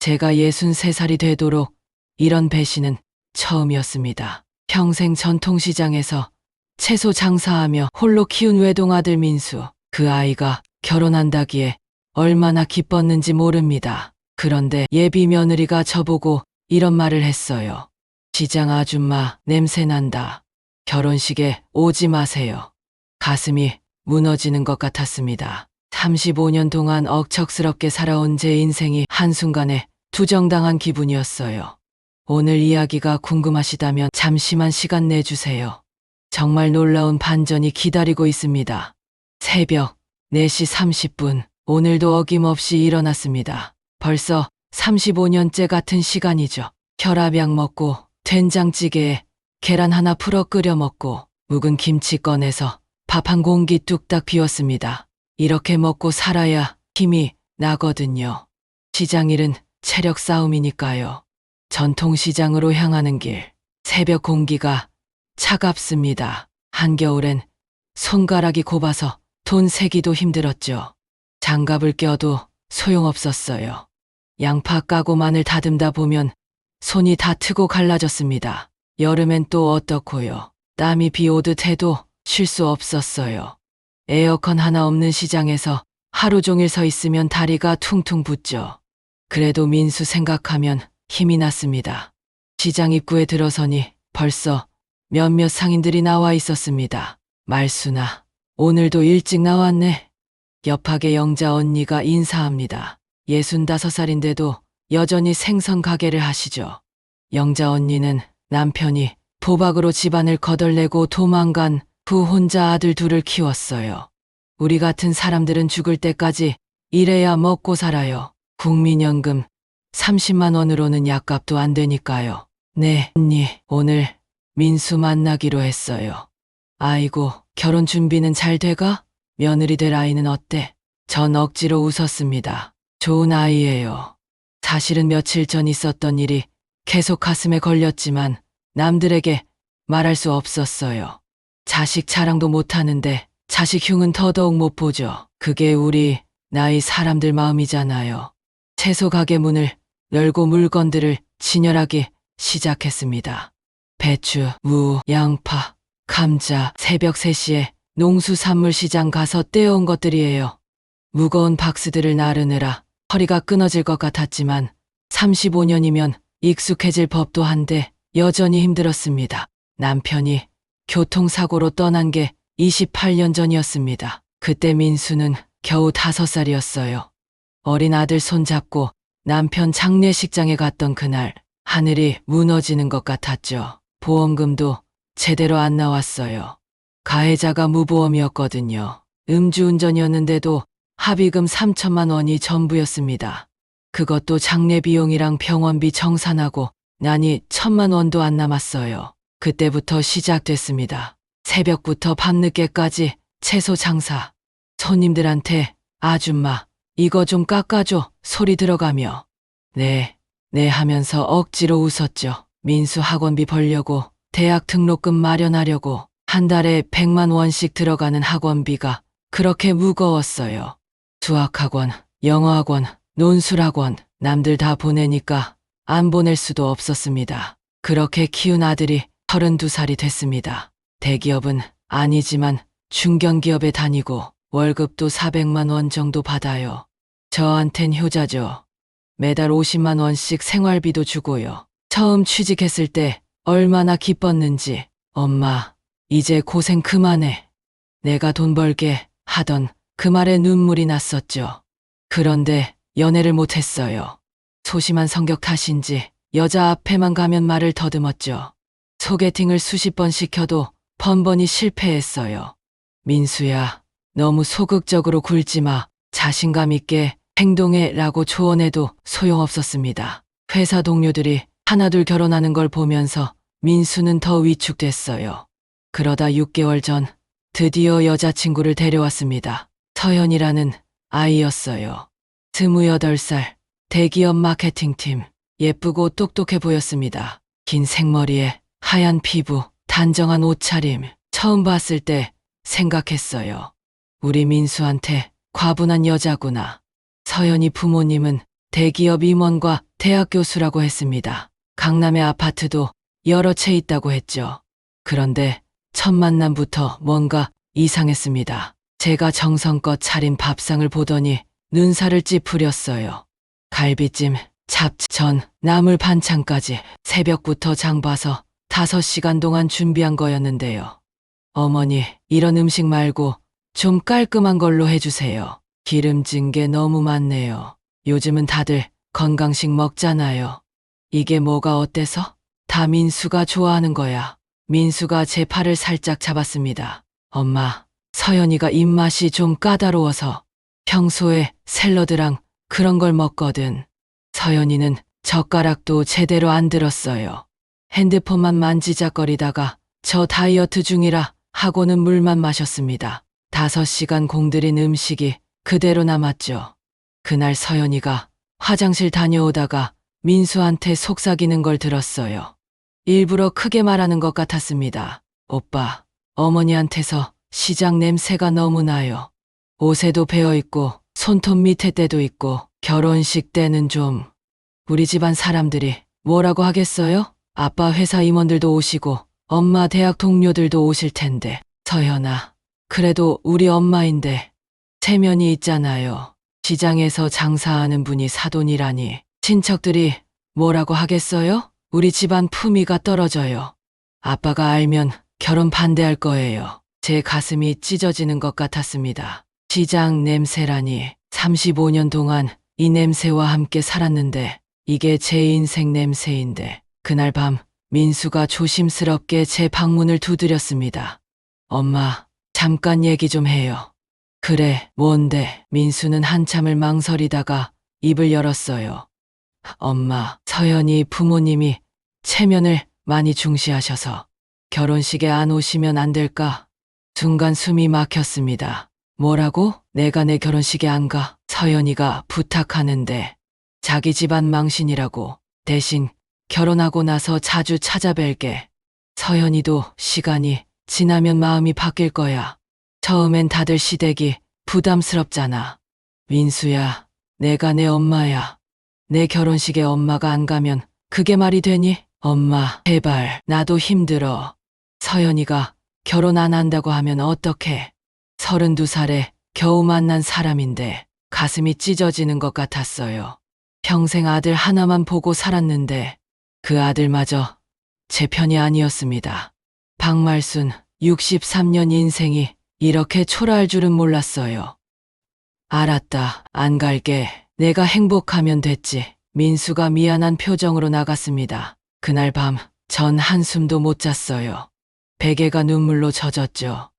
제가 63살이 되도록 이런 배신은 처음이었습니다. 평생 전통시장에서 채소 장사하며 홀로 키운 외동아들 민수. 그 아이가 결혼한다기에 얼마나 기뻤는지 모릅니다. 그런데 예비 며느리가 저보고 이런 말을 했어요. 시장 아줌마 냄새난다. 결혼식에 오지 마세요. 가슴이 무너지는 것 같았습니다. 35년 동안 억척스럽게 살아온 제 인생이 한순간에 투정당한 기분이었어요. 오늘 이야기가 궁금하시다면 잠시만 시간 내주세요. 정말 놀라운 반전이 기다리고 있습니다. 새벽 4시 30분, 오늘도 어김없이 일어났습니다. 벌써 35년째 같은 시간이죠. 혈압약 먹고, 된장찌개에 계란 하나 풀어 끓여 먹고, 묵은 김치 꺼내서 밥 한 공기 뚝딱 비웠습니다. 이렇게 먹고 살아야 힘이 나거든요. 시장 일은 체력 싸움이니까요. 전통시장으로 향하는 길, 새벽 공기가 차갑습니다. 한겨울엔 손가락이 곱아서 돈 세기도 힘들었죠. 장갑을 껴도 소용없었어요. 양파 까고 마늘 다듬다 보면 손이 다 트고 갈라졌습니다. 여름엔 또 어떻고요. 땀이 비 오듯 해도 쉴 수 없었어요. 에어컨 하나 없는 시장에서 하루 종일 서 있으면 다리가 퉁퉁 붓죠. 그래도 민수 생각하면 힘이 났습니다. 시장 입구에 들어서니 벌써 몇몇 상인들이 나와 있었습니다. 말수나, 오늘도 일찍 나왔네. 옆하게 영자 언니가 인사합니다. 65살인데도 여전히 생선 가게를 하시죠. 영자 언니는 남편이 도박으로 집안을 거덜내고 도망간 후 혼자 아들 둘을 키웠어요. 우리 같은 사람들은 죽을 때까지 일해야 먹고 살아요. 국민연금 30만 원으로는 약값도 안 되니까요. 네, 언니, 오늘 민수 만나기로 했어요. 아이고, 결혼 준비는 잘 돼가? 며느리 될 아이는 어때? 전 억지로 웃었습니다. 좋은 아이예요. 사실은 며칠 전 있었던 일이 계속 가슴에 걸렸지만 남들에게 말할 수 없었어요. 자식 자랑도 못하는데 자식 흉은 더더욱 못 보죠. 그게 우리 나이 사람들 마음이잖아요. 채소 가게 문을 열고 물건들을 진열하기 시작했습니다. 배추, 무, 양파, 감자, 새벽 3시에 농수산물 시장 가서 떼어온 것들이에요. 무거운 박스들을 나르느라 허리가 끊어질 것 같았지만 35년이면 익숙해질 법도 한데 여전히 힘들었습니다. 남편이 교통사고로 떠난 게 28년 전이었습니다. 그때 민수는 겨우 5살이었어요. 어린 아들 손잡고 남편 장례식장에 갔던 그날 하늘이 무너지는 것 같았죠. 보험금도 제대로 안 나왔어요. 가해자가 무보험이었거든요. 음주운전이었는데도 합의금 3천만 원이 전부였습니다. 그것도 장례 비용이랑 병원비 정산하고 나니 천만 원도 안 남았어요. 그때부터 시작됐습니다. 새벽부터 밤늦게까지 채소 장사. 손님들한테 아줌마 이거 좀 깎아줘 소리 들어가며 네, 네 하면서 억지로 웃었죠. 민수 학원비 벌려고 대학 등록금 마련하려고 한 달에 100만 원씩 들어가는 학원비가 그렇게 무거웠어요. 수학학원, 영어학원, 논술학원, 남들 다 보내니까 안 보낼 수도 없었습니다. 그렇게 키운 아들이 32살이 됐습니다. 대기업은 아니지만 중견기업에 다니고 월급도 400만 원 정도 받아요. 저한텐 효자죠. 매달 50만 원씩 생활비도 주고요. 처음 취직했을 때 얼마나 기뻤는지. 엄마, 이제 고생 그만해. 내가 돈 벌게 하던 그 말에 눈물이 났었죠. 그런데 연애를 못했어요. 소심한 성격 탓인지 여자 앞에만 가면 말을 더듬었죠. 소개팅을 수십 번 시켜도 번번이 실패했어요. 민수야, 너무 소극적으로 굴지 마. 자신감 있게 행동해 라고 조언해도 소용없었습니다. 회사 동료들이 하나둘 결혼하는 걸 보면서 민수는 더 위축됐어요. 그러다 6개월 전 드디어 여자친구를 데려왔습니다. 서연이라는 아이였어요. 28살 대기업 마케팅팀 예쁘고 똑똑해 보였습니다. 긴 생머리에 하얀 피부, 단정한 옷차림. 처음 봤을 때 생각했어요. 우리 민수한테 과분한 여자구나. 서연이 부모님은 대기업 임원과 대학 교수라고 했습니다. 강남의 아파트도 여러 채 있다고 했죠. 그런데 첫 만남부터 뭔가 이상했습니다. 제가 정성껏 차린 밥상을 보더니 눈살을 찌푸렸어요. 갈비찜, 잡채, 전, 나물 반찬까지 새벽부터 장 봐서 다섯 시간 동안 준비한 거였는데요. 어머니, 이런 음식 말고 좀 깔끔한 걸로 해주세요. 기름진 게 너무 많네요. 요즘은 다들 건강식 먹잖아요. 이게 뭐가 어때서? 다 민수가 좋아하는 거야. 민수가 제 팔을 살짝 잡았습니다. 엄마, 서연이가 입맛이 좀 까다로워서 평소에 샐러드랑 그런 걸 먹거든. 서연이는 젓가락도 제대로 안 들었어요. 핸드폰만 만지작거리다가 저 다이어트 중이라 하고는 물만 마셨습니다. 다섯 시간 공들인 음식이 그대로 남았죠. 그날 서연이가 화장실 다녀오다가 민수한테 속삭이는 걸 들었어요. 일부러 크게 말하는 것 같았습니다. 오빠, 어머니한테서 시장 냄새가 너무 나요. 옷에도 배어있고 손톱 밑에 때도 있고 결혼식 때는 좀 우리 집안 사람들이 뭐라고 하겠어요? 아빠 회사 임원들도 오시고 엄마 대학 동료들도 오실 텐데 서연아 그래도 우리 엄마인데 체면이 있잖아요. 시장에서 장사하는 분이 사돈이라니 친척들이 뭐라고 하겠어요? 우리 집안 품위가 떨어져요. 아빠가 알면 결혼 반대할 거예요. 제 가슴이 찢어지는 것 같았습니다. 시장 냄새라니 35년 동안 이 냄새와 함께 살았는데 이게 제 인생 냄새인데 그날 밤 민수가 조심스럽게 제 방문을 두드렸습니다. 엄마, 잠깐 얘기 좀 해요. 그래, 뭔데? 민수는 한참을 망설이다가 입을 열었어요. 엄마, 서연이 부모님이 체면을 많이 중시하셔서 결혼식에 안 오시면 안 될까? 순간 숨이 막혔습니다. 뭐라고? 내가 내 결혼식에 안 가? 서연이가 부탁하는데 자기 집안 망신이라고 대신 결혼하고 나서 자주 찾아뵐게. 서연이도 시간이 지나면 마음이 바뀔 거야. 처음엔 다들 시댁이 부담스럽잖아. 민수야, 내가 내 엄마야. 내 결혼식에 엄마가 안 가면 그게 말이 되니? 엄마, 제발, 나도 힘들어. 서연이가 결혼 안 한다고 하면 어떡해. 32살에 겨우 만난 사람인데 가슴이 찢어지는 것 같았어요. 평생 아들 하나만 보고 살았는데 그 아들마저 제 편이 아니었습니다. 박말순 63년 인생이 이렇게 초라할 줄은 몰랐어요. 알았다. 안 갈게. 내가 행복하면 됐지. 민수가 미안한 표정으로 나갔습니다. 그날 밤 전 한숨도 못 잤어요. 베개가 눈물로 젖었죠.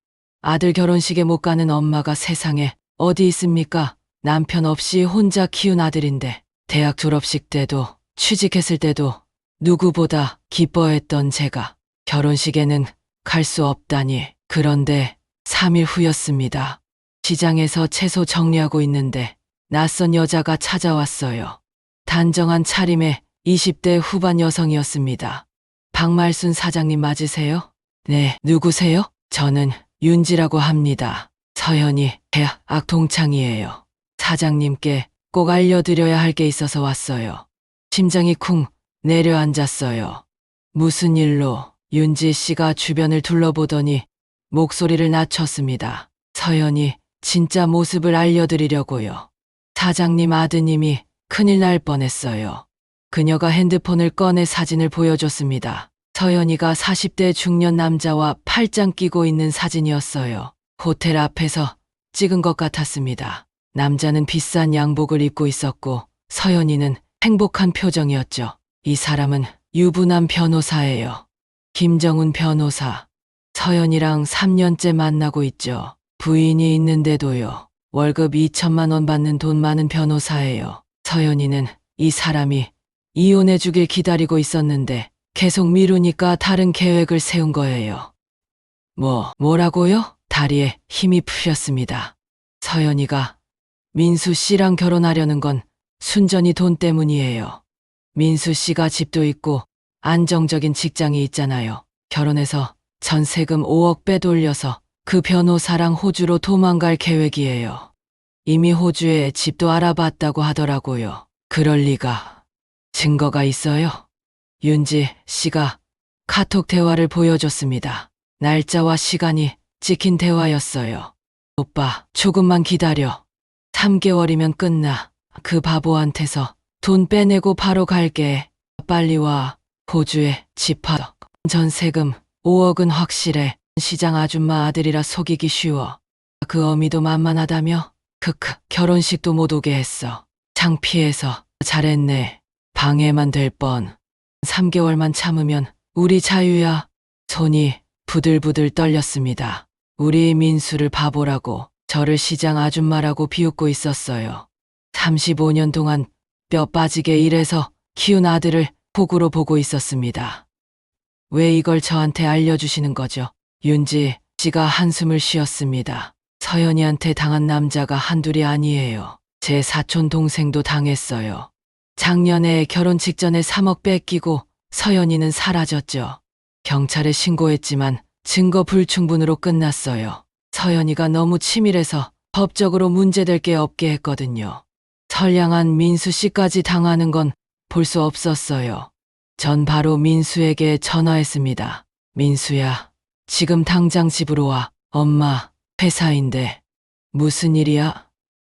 아들 결혼식에 못 가는 엄마가 세상에 어디 있습니까? 남편 없이 혼자 키운 아들인데 대학 졸업식 때도 취직했을 때도 누구보다 기뻐했던 제가 결혼식에는 갈 수 없다니 그런데 3일 후였습니다. 시장에서 채소 정리하고 있는데 낯선 여자가 찾아왔어요. 단정한 차림의 20대 후반 여성이었습니다. 박말순 사장님 맞으세요? 네, 누구세요? 저는 윤지라고 합니다. 서연이 대학 동창이에요. 사장님께 꼭 알려드려야 할 게 있어서 왔어요. 심장이 쿵 내려앉았어요. 무슨 일로 윤지 씨가 주변을 둘러보더니 목소리를 낮췄습니다. 서연이 진짜 모습을 알려드리려고요. 사장님 아드님이 큰일 날 뻔했어요. 그녀가 핸드폰을 꺼내 사진을 보여줬습니다. 서연이가 40대 중년 남자와 팔짱 끼고 있는 사진이었어요. 호텔 앞에서 찍은 것 같았습니다. 남자는 비싼 양복을 입고 있었고 서연이는 행복한 표정이었죠. 이 사람은 유부남 변호사예요. 김정훈 변호사. 서연이랑 3년째 만나고 있죠. 부인이 있는데도요. 월급 2천만 원 받는 돈 많은 변호사예요. 서연이는 이 사람이 이혼해 주길 기다리고 있었는데 계속 미루니까 다른 계획을 세운 거예요. 뭐, 뭐라고요? 다리에 힘이 풀렸습니다. 서연이가 민수 씨랑 결혼하려는 건 순전히 돈 때문이에요. 민수 씨가 집도 있고 안정적인 직장이 있잖아요. 결혼해서 전 세금 5억 빼돌려서 그 변호사랑 호주로 도망갈 계획이에요. 이미 호주에 집도 알아봤다고 하더라고요. 그럴 리가. 증거가 있어요. 윤지 씨가 카톡 대화를 보여줬습니다. 날짜와 시간이 찍힌 대화였어요. 오빠, 조금만 기다려. 3개월이면 끝나. 그 바보한테서 돈 빼내고 바로 갈게. 빨리 와. 호주에 집합. 전세금 5억은 확실해. 시장 아줌마 아들이라 속이기 쉬워. 그 어미도 만만하다며? 크크, 결혼식도 못 오게 했어. 창피해서 잘했네. 방해만 될 뻔. 3개월만 참으면 우리 자유야. 손이 부들부들 떨렸습니다. 우리 민수를 바보라고 저를 시장 아줌마라고 비웃고 있었어요. 35년 동안 뼈 빠지게 일해서 키운 아들을 복으로 보고 있었습니다. 왜 이걸 저한테 알려주시는 거죠? 윤지 씨가 한숨을 쉬었습니다. 서연이한테 당한 남자가 한둘이 아니에요. 제 사촌 동생도 당했어요. 작년에 결혼 직전에 3억 뺏기고 서연이는 사라졌죠. 경찰에 신고했지만 증거 불충분으로 끝났어요. 서연이가 너무 치밀해서 법적으로 문제될 게 없게 했거든요. 선량한 민수 씨까지 당하는 건 볼 수 없었어요. 전 바로 민수에게 전화했습니다. 민수야, 지금 당장 집으로 와. 엄마, 회사인데. 무슨 일이야?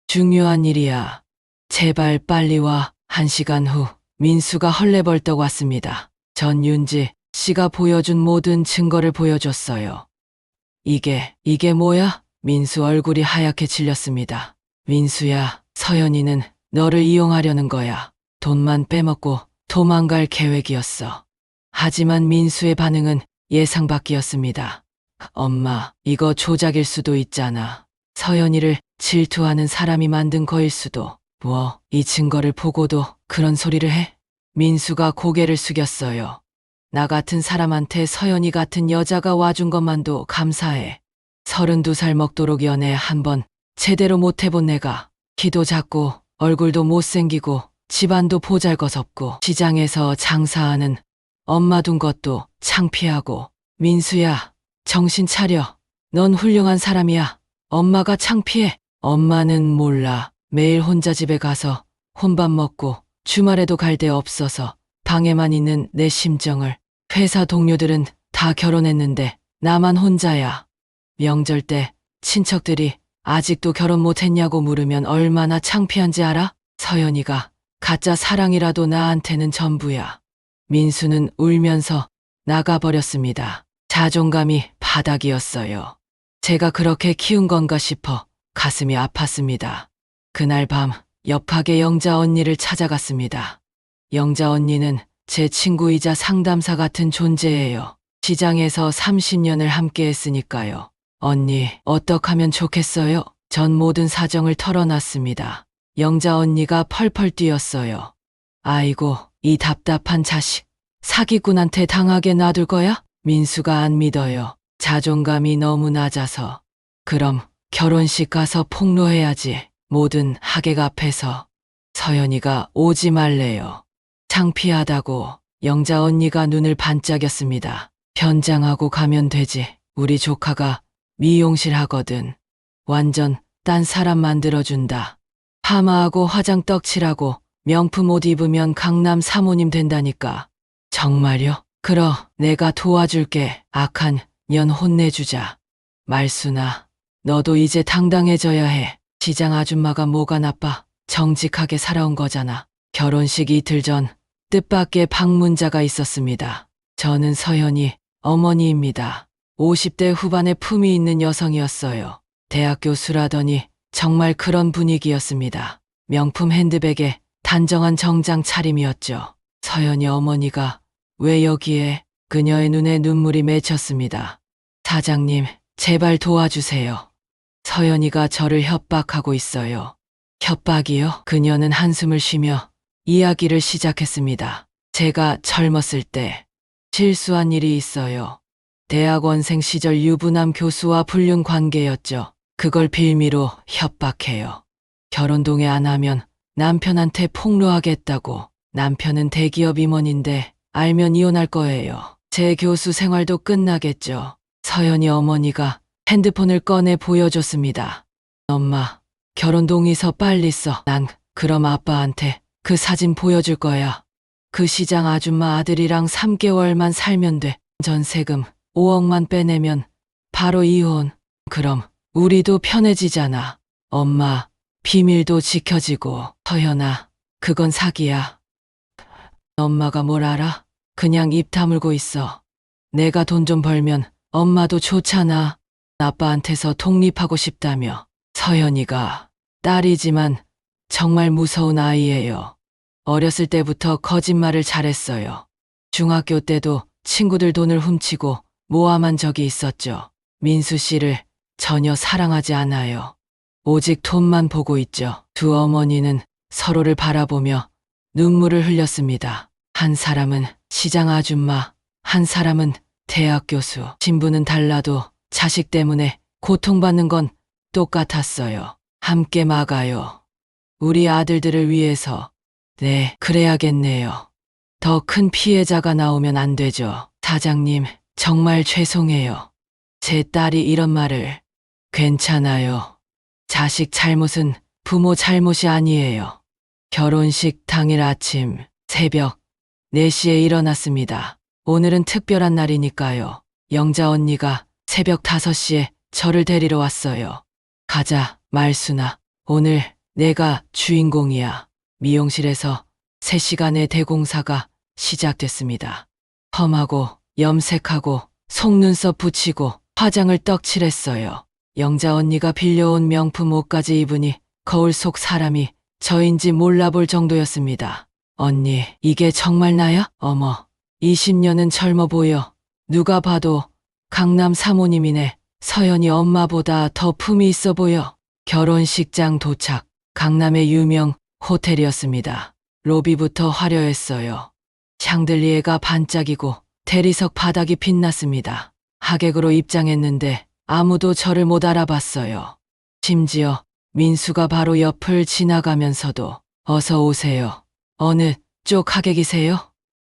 중요한 일이야. 제발 빨리 와. 한 시간 후, 민수가 헐레벌떡 왔습니다. 전 윤지 씨가 보여준 모든 증거를 보여줬어요. 이게, 이게 뭐야? 민수 얼굴이 하얗게 질렸습니다. 민수야, 서연이는 너를 이용하려는 거야. 돈만 빼먹고 도망갈 계획이었어. 하지만 민수의 반응은 예상 밖이었습니다. 엄마, 이거 조작일 수도 있잖아. 서연이를 질투하는 사람이 만든 거일 수도. 뭐, 이 증거를 보고도 그런 소리를 해? 민수가 고개를 숙였어요. 나 같은 사람한테 서연이 같은 여자가 와준 것만도 감사해. 32살 먹도록 연애 한 번 제대로 못 해본 내가 키도 작고 얼굴도 못생기고 집안도 보잘것없고 시장에서 장사하는 엄마 둔 것도 창피하고 민수야 정신 차려. 넌 훌륭한 사람이야. 엄마가 창피해. 엄마는 몰라. 매일 혼자 집에 가서 혼밥 먹고 주말에도 갈 데 없어서 방에만 있는 내 심정을 회사 동료들은 다 결혼했는데 나만 혼자야. 명절 때 친척들이 아직도 결혼 못했냐고 물으면 얼마나 창피한지 알아? 서연이가 가짜 사랑이라도 나한테는 전부야. 민수는 울면서 나가버렸습니다. 자존감이 바닥이었어요. 제가 그렇게 키운 건가 싶어 가슴이 아팠습니다. 그날 밤 옆하게 영자 언니를 찾아갔습니다. 영자 언니는 제 친구이자 상담사 같은 존재예요. 시장에서 30년을 함께 했으니까요. 언니, 어떡 하면 좋겠어요? 전 모든 사정을 털어놨습니다. 영자 언니가 펄펄 뛰었어요. 아이고, 이 답답한 자식. 사기꾼한테 당하게 놔둘 거야? 민수가 안 믿어요. 자존감이 너무 낮아서. 그럼 결혼식 가서 폭로해야지. 모든 하객 앞에서. 서연이가 오지 말래요. 창피하다고 영자 언니가 눈을 반짝였습니다. 변장하고 가면 되지. 우리 조카가 미용실 하거든. 완전 딴 사람 만들어준다. 파마하고 화장 떡칠하고 명품 옷 입으면 강남 사모님 된다니까. 정말요? 그러 내가 도와줄게. 악한 년 혼내주자. 말순아, 너도 이제 당당해져야 해. 시장 아줌마가 뭐가 나빠. 정직하게 살아온 거잖아. 결혼식 이틀 전 뜻밖의 방문자가 있었습니다. 저는 서연이 어머니입니다. 50대 후반의 품이 있는 여성이었어요. 대학 교수라더니 정말 그런 분위기였습니다. 명품 핸드백에 단정한 정장 차림이었죠. 서연이 어머니가 왜 여기에 그녀의 눈에 눈물이 맺혔습니다. 사장님, 제발 도와주세요. 서연이가 저를 협박하고 있어요. 협박이요? 그녀는 한숨을 쉬며 이야기를 시작했습니다. 제가 젊었을 때 실수한 일이 있어요. 대학원생 시절 유부남 교수와 불륜 관계였죠. 그걸 빌미로 협박해요. 결혼 동의 안 하면 남편한테 폭로하겠다고. 남편은 대기업 임원인데 알면 이혼할 거예요. 제 교수 생활도 끝나겠죠. 서연이 어머니가 핸드폰을 꺼내 보여줬습니다. 엄마, 결혼 동의서 빨리 써. 난 그럼 아빠한테 그 사진 보여줄 거야. 그 시장 아줌마 아들이랑 3개월만 살면 돼. 전세금 5억만 빼내면 바로 이혼. 그럼 우리도 편해지잖아. 엄마, 비밀도 지켜지고. 서연아, 그건 사기야. 엄마가 뭘 알아? 그냥 입 다물고 있어. 내가 돈 좀 벌면 엄마도 좋잖아. 아빠한테서 독립하고 싶다며. 서연이가 딸이지만 정말 무서운 아이예요. 어렸을 때부터 거짓말을 잘했어요. 중학교 때도 친구들 돈을 훔치고 모함한 적이 있었죠. 민수 씨를 전혀 사랑하지 않아요. 오직 돈만 보고 있죠. 두 어머니는 서로를 바라보며 눈물을 흘렸습니다. 한 사람은 시장 아줌마, 한 사람은 대학 교수. 신분은 달라도 자식 때문에 고통받는 건 똑같았어요. 함께 막아요. 우리 아들들을 위해서. 네, 그래야겠네요. 더 큰 피해자가 나오면 안 되죠. 사장님, 정말 죄송해요. 제 딸이 이런 말을. 괜찮아요. 자식 잘못은 부모 잘못이 아니에요. 결혼식 당일 아침, 새벽 4시에 일어났습니다. 오늘은 특별한 날이니까요. 영자 언니가 새벽 5시에 저를 데리러 왔어요. 가자, 말순아. 오늘 내가 주인공이야. 미용실에서 3시간의 대공사가 시작됐습니다. 험하고 염색하고 속눈썹 붙이고 화장을 떡칠했어요. 영자 언니가 빌려온 명품 옷까지 입으니 거울 속 사람이 저인지 몰라볼 정도였습니다. 언니, 이게 정말 나야? 어머, 20년은 젊어 보여. 누가 봐도 강남 사모님이네. 서연이 엄마보다 더 품이 있어 보여. 결혼식장 도착. 강남의 유명 호텔이었습니다. 로비부터 화려했어요. 샹들리에가 반짝이고 대리석 바닥이 빛났습니다. 하객으로 입장했는데 아무도 저를 못 알아봤어요. 심지어 민수가 바로 옆을 지나가면서도 어서 오세요. 어느 쪽 하객이세요?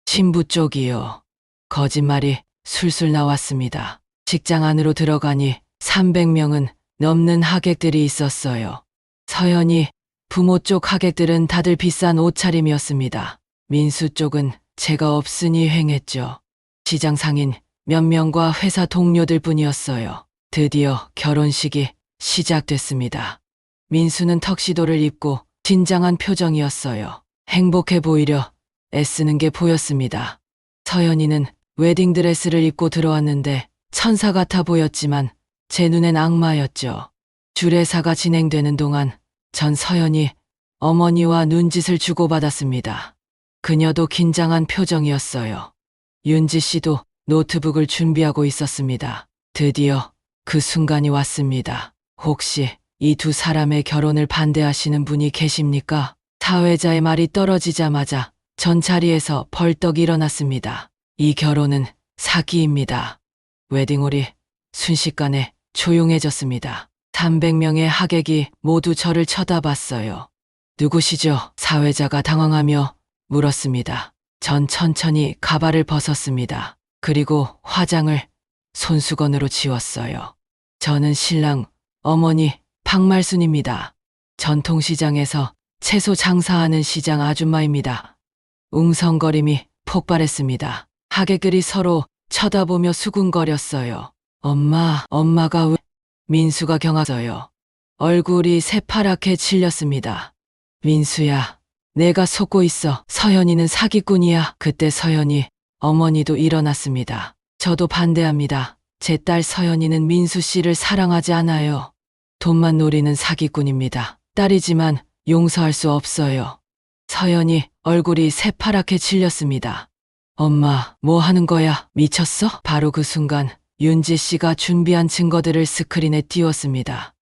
신부 쪽이요. 거짓말이 술술 나왔습니다. 직장 안으로 들어가니 300명은 넘는 하객들이 있었어요. 서연이 부모 쪽 하객들은 다들 비싼 옷차림이었습니다. 민수 쪽은 제가 없으니 횡했죠. 시장 상인 몇 명과 회사 동료들 뿐이었어요. 드디어 결혼식이 시작됐습니다. 민수는 턱시도를 입고 긴장한 표정이었어요. 행복해 보이려 애쓰는 게 보였습니다. 서연이는 웨딩드레스를 입고 들어왔는데 천사 같아 보였지만 제 눈엔 악마였죠. 주례사가 진행되는 동안 전 서연이 어머니와 눈짓을 주고받았습니다. 그녀도 긴장한 표정이었어요. 윤지 씨도 노트북을 준비하고 있었습니다. 드디어 그 순간이 왔습니다. 혹시 이 두 사람의 결혼을 반대하시는 분이 계십니까? 사회자의 말이 떨어지자마자 전 자리에서 벌떡 일어났습니다. 이 결혼은 사기입니다. 웨딩홀이 순식간에 조용해졌습니다. 300명의 하객이 모두 저를 쳐다봤어요. 누구시죠? 사회자가 당황하며 물었습니다. 전 천천히 가발을 벗었습니다. 그리고 화장을 손수건으로 지웠어요. 저는 신랑 어머니 박말순입니다. 전통시장에서 채소 장사하는 시장 아줌마입니다. 웅성거림이 폭발했습니다. 하객들이 서로 쳐다보며 수군거렸어요. 엄마, 엄마가 왜? 민수가 경악져요. 얼굴이 새파랗게 질렸습니다. 민수야, 내가 속고 있어. 서연이는 사기꾼이야. 그때 서연이 어머니도 일어났습니다. 저도 반대합니다. 제 딸 서연이는 민수 씨를 사랑하지 않아요. 돈만 노리는 사기꾼입니다. 딸이지만 용서할 수 없어요. 서연이 얼굴이 새파랗게 질렸습니다. 엄마, 뭐 하는 거야? 미쳤어? 바로 그 순간 윤지 씨가 준비한 증거들을 스크린에 띄웠습니다.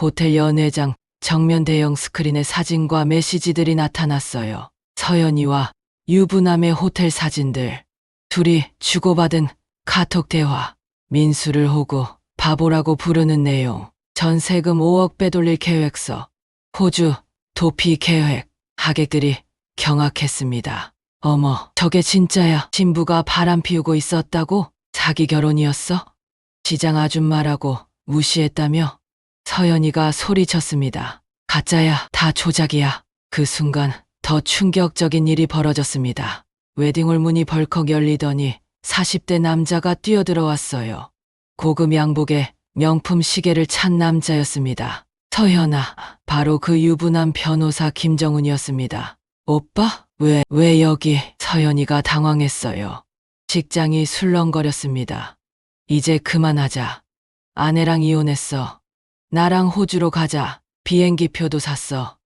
호텔 연회장 정면 대형 스크린에 사진과 메시지들이 나타났어요. 서연이와 유부남의 호텔 사진들. 둘이 주고받은 카톡 대화. 민수를 호구, 바보라고 부르는 내용. 전 세금 5억 빼돌릴 계획서. 호주, 도피 계획. 하객들이 경악했습니다. 어머, 저게 진짜야. 신부가 바람 피우고 있었다고? 자기 결혼이었어? 시장 아줌마라고 무시했다며? 서연이가 소리쳤습니다. 가짜야, 다 조작이야. 그 순간 더 충격적인 일이 벌어졌습니다. 웨딩홀 문이 벌컥 열리더니 40대 남자가 뛰어들어왔어요. 고급 양복에 명품 시계를 찬 남자였습니다. 서현아, 바로 그 유부남 변호사 김정훈이었습니다. 오빠? 왜, 왜 여기? 서현이가 당황했어요. 직장이 술렁거렸습니다. 이제 그만하자. 아내랑 이혼했어. 나랑 호주로 가자. 비행기 표도 샀어.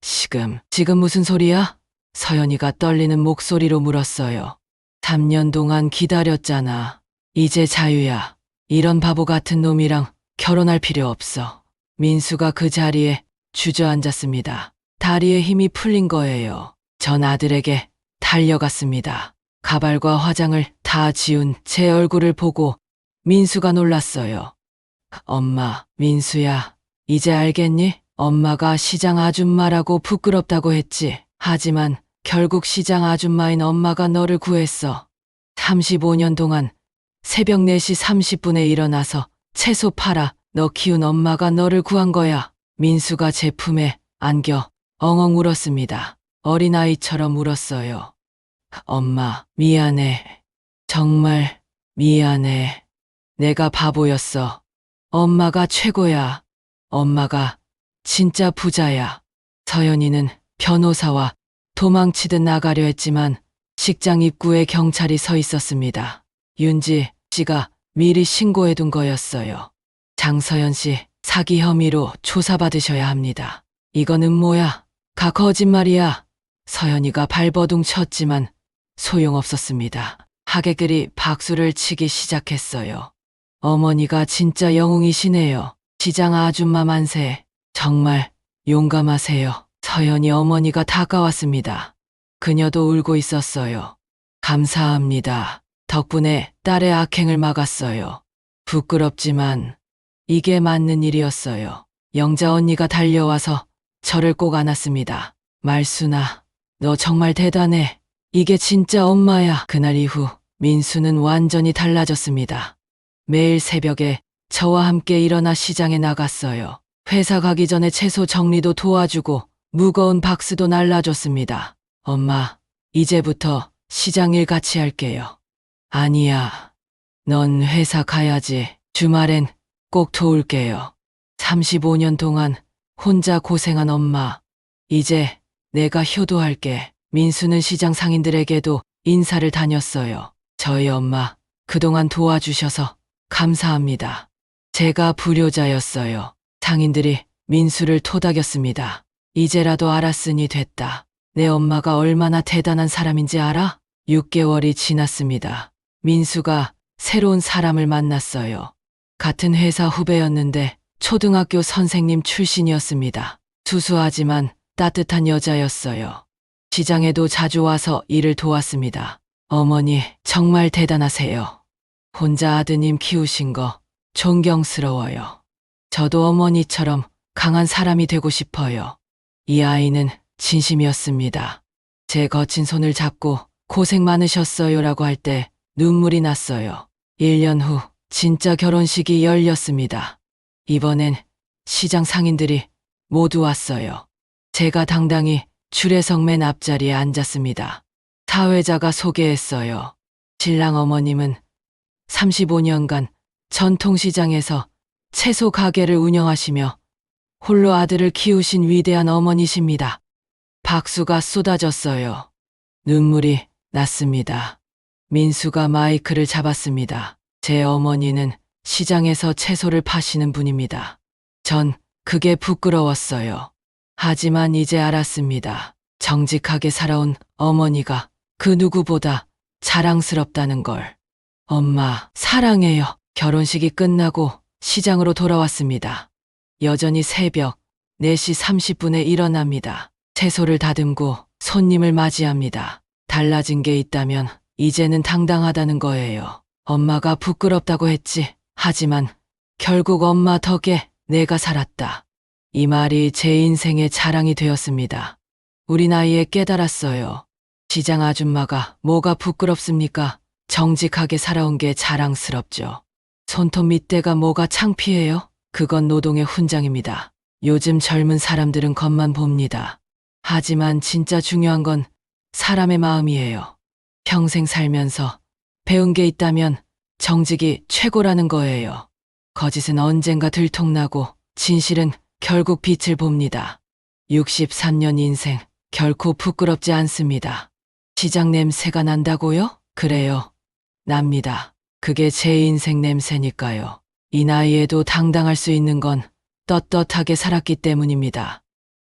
지금, 지금 무슨 소리야? 서연이가 떨리는 목소리로 물었어요. 3년 동안 기다렸잖아. 이제 자유야. 이런 바보 같은 놈이랑 결혼할 필요 없어. 민수가 그 자리에 주저앉았습니다. 다리에 힘이 풀린 거예요. 전 아들에게 달려갔습니다. 가발과 화장을 다 지운 제 얼굴을 보고 민수가 놀랐어요. 엄마, 민수야, 이제 알겠니? 엄마가 시장 아줌마라고 부끄럽다고 했지. 하지만 결국 시장 아줌마인 엄마가 너를 구했어. 35년 동안 새벽 4시 30분에 일어나서 채소 팔아 너 키운 엄마가 너를 구한 거야. 민수가 제 품에 안겨 엉엉 울었습니다. 어린아이처럼 울었어요. 엄마, 미안해. 정말 미안해. 내가 바보였어. 엄마가 최고야. 엄마가 진짜 부자야. 서연이는 변호사와 도망치듯 나가려 했지만 식장 입구에 경찰이 서 있었습니다. 윤지 씨가 미리 신고해둔 거였어요. 장서연 씨 사기 혐의로 조사받으셔야 합니다. 이거는 뭐야? 가 거짓말이야. 서연이가 발버둥 쳤지만 소용없었습니다. 하객들이 박수를 치기 시작했어요. 어머니가 진짜 영웅이시네요. 시장 아줌마 만세. 정말 용감하세요. 서연이 어머니가 다가왔습니다. 그녀도 울고 있었어요. 감사합니다. 덕분에 딸의 악행을 막았어요. 부끄럽지만 이게 맞는 일이었어요. 영자 언니가 달려와서 저를 꼭 안았습니다. 말순아, 너 정말 대단해. 이게 진짜 엄마야. 그날 이후 민수는 완전히 달라졌습니다. 매일 새벽에 저와 함께 일어나 시장에 나갔어요. 회사 가기 전에 채소 정리도 도와주고 무거운 박스도 날라줬습니다. 엄마, 이제부터 시장 일 같이 할게요. 아니야. 넌 회사 가야지. 주말엔 꼭 도울게요. 35년 동안 혼자 고생한 엄마. 이제 내가 효도할게. 민수는 시장 상인들에게도 인사를 다녔어요. 저희 엄마 그동안 도와주셔서 감사합니다. 제가 불효자였어요. 상인들이 민수를 토닥였습니다. 이제라도 알았으니 됐다. 내 엄마가 얼마나 대단한 사람인지 알아? 6개월이 지났습니다. 민수가 새로운 사람을 만났어요. 같은 회사 후배였는데 초등학교 선생님 출신이었습니다. 수수하지만 따뜻한 여자였어요. 시장에도 자주 와서 일을 도왔습니다. 어머니, 정말 대단하세요. 혼자 아드님 키우신 거 존경스러워요. 저도 어머니처럼 강한 사람이 되고 싶어요. 이 아이는 진심이었습니다. 제 거친 손을 잡고 고생 많으셨어요라고 할 때 눈물이 났어요. 1년 후 진짜 결혼식이 열렸습니다. 이번엔 시장 상인들이 모두 왔어요. 제가 당당히 줄에서 맨 앞자리에 앉았습니다. 사회자가 소개했어요. 신랑 어머님은 35년간 전통시장에서 채소 가게를 운영하시며 홀로 아들을 키우신 위대한 어머니십니다. 박수가 쏟아졌어요. 눈물이 났습니다. 민수가 마이크를 잡았습니다. 제 어머니는 시장에서 채소를 파시는 분입니다. 전 그게 부끄러웠어요. 하지만 이제 알았습니다. 정직하게 살아온 어머니가 그 누구보다 자랑스럽다는 걸. 엄마, 사랑해요. 결혼식이 끝나고 시장으로 돌아왔습니다. 여전히 새벽 4시 30분에 일어납니다. 채소를 다듬고 손님을 맞이합니다. 달라진 게 있다면 이제는 당당하다는 거예요. 엄마가 부끄럽다고 했지. 하지만 결국 엄마 덕에 내가 살았다. 이 말이 제 인생의 자랑이 되었습니다. 우리 나이에 깨달았어요. 시장 아줌마가 뭐가 부끄럽습니까? 정직하게 살아온 게 자랑스럽죠. 손톱 밑대가 뭐가 창피해요? 그건 노동의 훈장입니다. 요즘 젊은 사람들은 겉만 봅니다. 하지만 진짜 중요한 건 사람의 마음이에요. 평생 살면서 배운 게 있다면 정직이 최고라는 거예요. 거짓은 언젠가 들통나고 진실은 결국 빛을 봅니다. 63년 인생 결코 부끄럽지 않습니다. 시장 냄새가 난다고요? 그래요. 납니다. 그게 제 인생 냄새니까요. 이 나이에도 당당할 수 있는 건 떳떳하게 살았기 때문입니다.